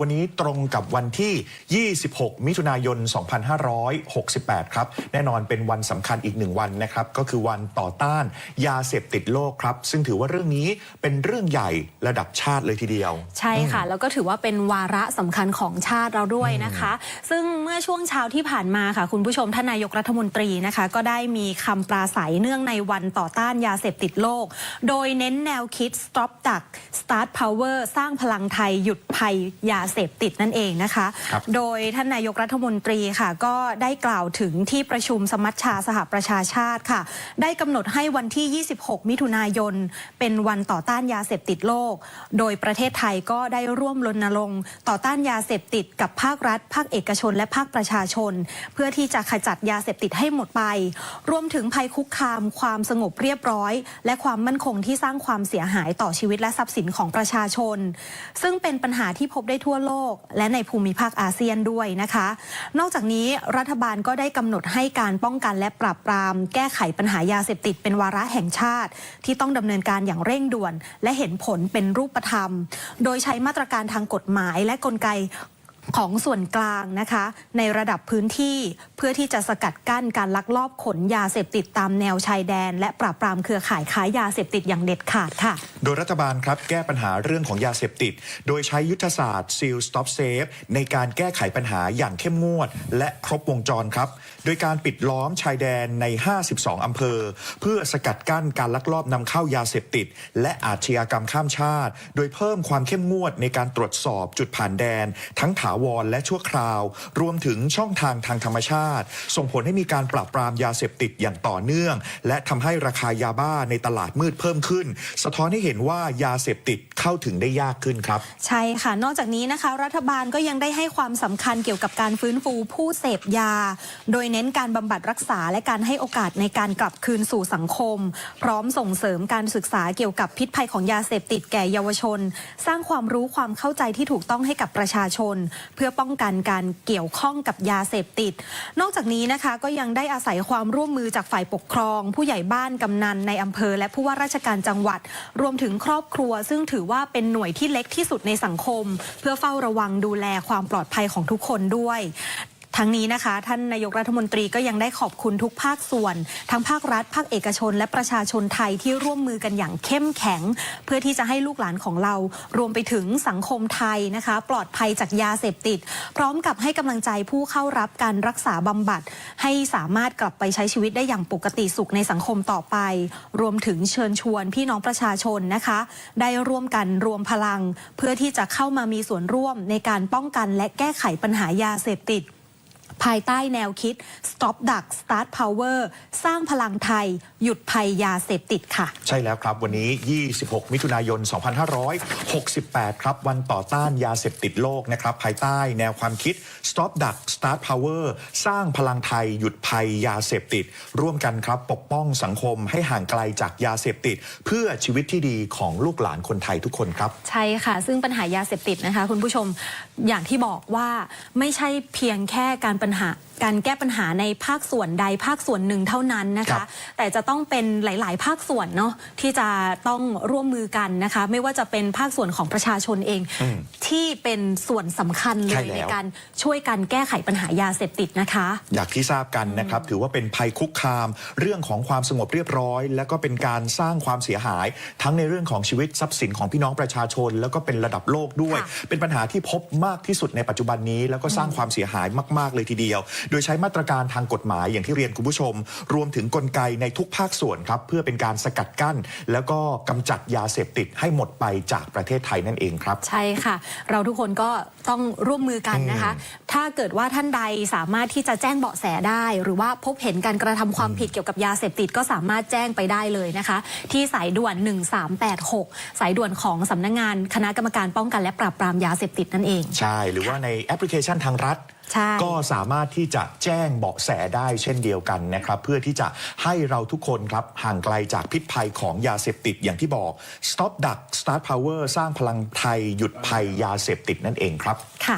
วันนี้ตรงกับวันที่ 26 มิถุนายน 2568 ครับ แน่นอนเป็นวันสำคัญอีกหนึ่งวันนะครับ ก็คือวันต่อต้านยาเสพติดโลกครับ ซึ่งถือว่าเรื่องนี้เป็นเรื่องใหญ่ระดับชาติเลยทีเดียว ใช่ค่ะ แล้วก็ถือว่าเป็นวาระสำคัญของชาติเราด้วยนะคะ ซึ่งเมื่อช่วงเช้าที่ผ่านมาค่ะ คุณผู้ชมท่านนายกรัฐมนตรีนะคะ ก็ได้มีคำปราศัยเนื่องในวันต่อต้านยาเสพติดโลก โดยเน้นแนวคิด stop ดัก start power สร้างพลังไทยหยุดภัยยาเสพติดนั่นเองนะคะครับโดยท่านนายกรัฐมนตรีค่ะ ก็ได้กล่าวถึงที่ประชุมสมัชชาสหประชาชาติค่ะ ได้กำหนดให้วันที่ 26 มิถุนายน เป็นวันต่อต้านยาเสพติดโลก โดยประเทศไทยก็ได้ร่วมรณรงค์ต่อต้านยาเสพติดกับภาครัฐ ภาคเอกชน และภาคประชาชน เพื่อที่จะขจัดยาเสพติดให้หมดไป รวมถึงภัยคุกคาม ความสงบเรียบร้อย และความมั่นคงที่สร้างความเสียหายต่อชีวิตและทรัพย์สินของประชาชน ซึ่งเป็นปัญหาที่พบได้ทั่วโลก และในภูมิภาคอาเซียนด้วยนะคะ นอกจากนี้รัฐบาลก็ได้กำหนดให้การป้องกันและปราบปราม แก้ไขปัญหายาเสพติดเป็นวาระแห่งชาติ ที่ต้องดำเนินการอย่างเร่งด่วน และเห็นผลเป็นรูปธรรม โดยใช้มาตรการทางกฎหมายและกลไก ของส่วนกลางนะคะ ในระดับพื้นที่เพื่อที่จะสกัดกั้นการลักลอบขนยาเสพติดตามแนวชายแดน และปราบปรามเครือข่ายค้ายาเสพติดอย่างเด็ดขาดค่ะ โดยรัฐบาลครับแก้ปัญหาเรื่องของยาเสพติด โดยใช้ยุทธศาสตร์ Seal Stop Safe ในการแก้ไขปัญหาอย่างเข้มงวด และครบวงจรครับ โดยการปิดล้อมชายแดนใน 52 อำเภอ เพื่อสกัดกั้นการลักลอบนำเข้ายาเสพติด และอาชญากรรมข้ามชาติ โดยเพิ่มความเข้มงวดในการตรวจสอบจุดผ่านแดน ทั้งถาวรและชั่วคราว รวมถึงช่องทางทางธรรมชาติ ส่งผลให้มีการปราบปรามยาเสพติดอย่างต่อเนื่อง และทำให้ราคายาบ้าในตลาดมืดเพิ่มขึ้น สะท้อนให้เห็นว่ายาเสพติดเข้าถึงได้ยากขึ้นครับ ใช่ค่ะ นอกจากนี้นะคะ รัฐบาลก็ยังได้ให้ความสำคัญเกี่ยวกับการฟื้นฟูผู้เสพยา โดยเน้นการบำบัดรักษาและการให้โอกาสในการกลับคืนสู่สังคม พร้อมส่งเสริมการศึกษาเกี่ยวกับพิษภัยของยาเสพติดแก่เยาวชน สร้างความรู้ความเข้าใจที่ถูกต้องให้กับประชาชนเพื่อป้องกันการเกี่ยวข้องกับยาเสพติด นอกจากนี้นะคะก็ยังได้อาศัยความร่วมมือจากฝ่ายปกครอง ผู้ใหญ่บ้านกำนันในอำเภอ และผู้ว่าราชการจังหวัด รวมถึงครอบครัว ซึ่งถือว่าเป็นหน่วยที่เล็กที่สุดในสังคม เพื่อเฝ้าระวังดูแลความปลอดภัยของทุกคนด้วย ทั้งนี้นะคะ ท่านนายกรัฐมนตรีก็ยังได้ขอบคุณทุกภาคส่วน ทั้งภาครัฐ ภาคเอกชน และประชาชนไทยที่ร่วมมือกันอย่างเข้มแข็ง เพื่อที่จะให้ลูกหลานของเรา รวมไปถึงสังคมไทยนะคะ ปลอดภัยจากยาเสพติด พร้อมกับให้กำลังใจผู้เข้ารับการรักษาบำบัด ให้สามารถกลับไปใช้ชีวิตได้อย่างปกติสุขในสังคมต่อไป รวมถึงเชิญชวนพี่น้องประชาชนนะคะ ได้ร่วมกันรวมพลัง เพื่อที่จะเข้ามามีส่วนร่วมในการป้องกันและแก้ไขปัญหายาเสพติด ภายใต้แนวคิด Stop Duck Start Power สร้างพลังไทย หยุดภัยยาเสพติดค่ะ ใช่แล้วครับวันนี้ 26 มิถุนายน 2568 ครับ วันต่อต้านยาเสพติดโลกนะครับ ภายใต้แนวความคิด Stop Duck Start Power สร้างพลังไทย หยุดภัยยาเสพติด ร่วมกันครับ ปกป้องสังคมให้ห่างไกลจากยาเสพติด เพื่อชีวิตที่ดีของลูกหลานคนไทยทุกคนครับ ใช่ค่ะ ซึ่งปัญหายาเสพติดนะคะ คุณผู้ชมอย่างที่บอกว่าไม่ใช่เพียงแค่การปัญหาการแก้ปัญหาในภาคส่วนใดภาคส่วนหนึ่งเท่านั้นนะครัคะ บ แต่จะต้องเป็นหลาย ๆ ภาคส่วนเนาะที่จะต้องร่วมมือกันนะคะ ไม่ว่าจะเป็นภาคส่วนของประชาชนเอง อืมที่เป็นส่วนสำคัญเลใช่ยแล้ว ในการช่วยกันแก้ไขปัญหายาเสพติดนะคะ อยากที่ทราบกันนะครับ ถือว่าเป็นภัยคุกคาม เรื่องของความสงบเรียบร้อย และก็เป็นการสร้างความเสียหาย ทั้งในเรื่องของชีวิตทรัพย์สินของพี่น้องประชาชน แล้วก็เป็นระดับโลกด้วย ค่ะเป็นปัญหาที่พบมากที่สุดในปัจจุบันนี้ แล้วก็สร้างความเสียหายมาก ๆ เลยทีเดียวโดยใช้มาตรการทางกฎหมายอย่างที่เรียนคุณผู้ชม รวมถึงกลไกในทุกภาคส่วนครับ เพื่อเป็นการสกัดกั้น แล้วก็กำจัดยาเสพติดให้หมดไปจากประเทศไทยนั่นเองครับ ใช่ค่ะ เราทุกคนก็ต้องร่วมมือกันนะคะ ถ้าเกิดว่าท่านใดสามารถที่จะแจ้งเบาะแสได้ หรือว่าพบเห็นการกระทำความผิดเกี่ยวกับยาเสพติดก็สามารถแจ้งไปได้เลยนะคะ ที่สายด่วน 1386 สายด่วนของสำนักงานคณะกรรมการป้องกันและปราบปรามยาเสพติดนั่นเอง ใช่ หรือว่าในแอปพลิเคชันทางรัฐใช่ ก็สามารถที่จะแจ้งเบาะแสได้เช่นเดียวกันนะครับ เพื่อที่จะให้เราทุกคนครับห่างไกลจากพิษภัยของยาเสพติดอย่างที่บอก Stop Duck Start Power สร้างพลังไทยหยุดภัยยาเสพติดนั่นเองครับ ค่ะ